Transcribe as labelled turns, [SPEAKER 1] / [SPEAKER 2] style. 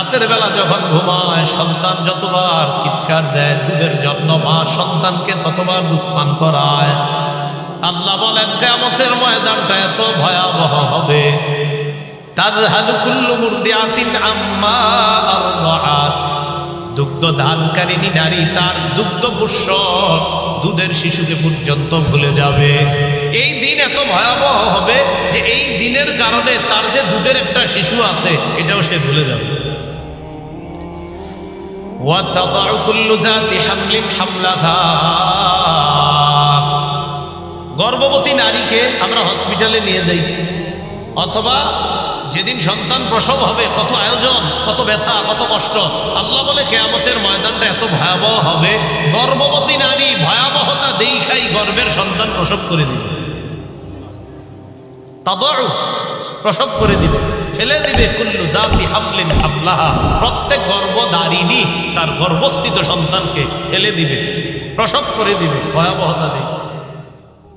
[SPEAKER 1] রাতের বেলা যখন ঘুমায়, সন্তান যতবার চিৎকার দেয়, দুধের জন্য, মা সন্তানকে ততবার দুধ পান করায়। আল্লাহ বলেন কেমতের ময়দানটা এত ভয়াবহ হবে। দুগ্ধ দানকারিনী নারী, তার দুগ্ধ পুষ্য দুধের শিশুকে পর্যন্ত ভুলে যাবে। এই দিন এত ভয়াবহ হবে যে, এই দিনের কারণে তার যে দুধের একটা শিশু আছে, এটাও সে ভুলে যাবে। وتضع كل ذات حمل حملها গর্ভবতী নারীকে আমরা হসপিটালে নিয়ে যাই অথবা যেদিন সন্তান প্রসব হবে কত আয়োজন কত ব্যথা কত কষ্ট আল্লাহ বলে কেয়ামতের ময়দানটা এত ভয়াবহ হবে গর্ভবতী নারী ভয়াবহতা দেখাই গর্ভের সন্তান প্রসব করে দিবে তাদরু প্রসব করে দিবে। ফেলে দিবে কুল্লু জাতি হামলেন হামলাহা। প্রত্যেক গর্ভধারিণী তার গর্ভস্থিত সন্তানকে ফেলে দিবে, প্রসব করে দিবে, ভয়াবহতা দেবে।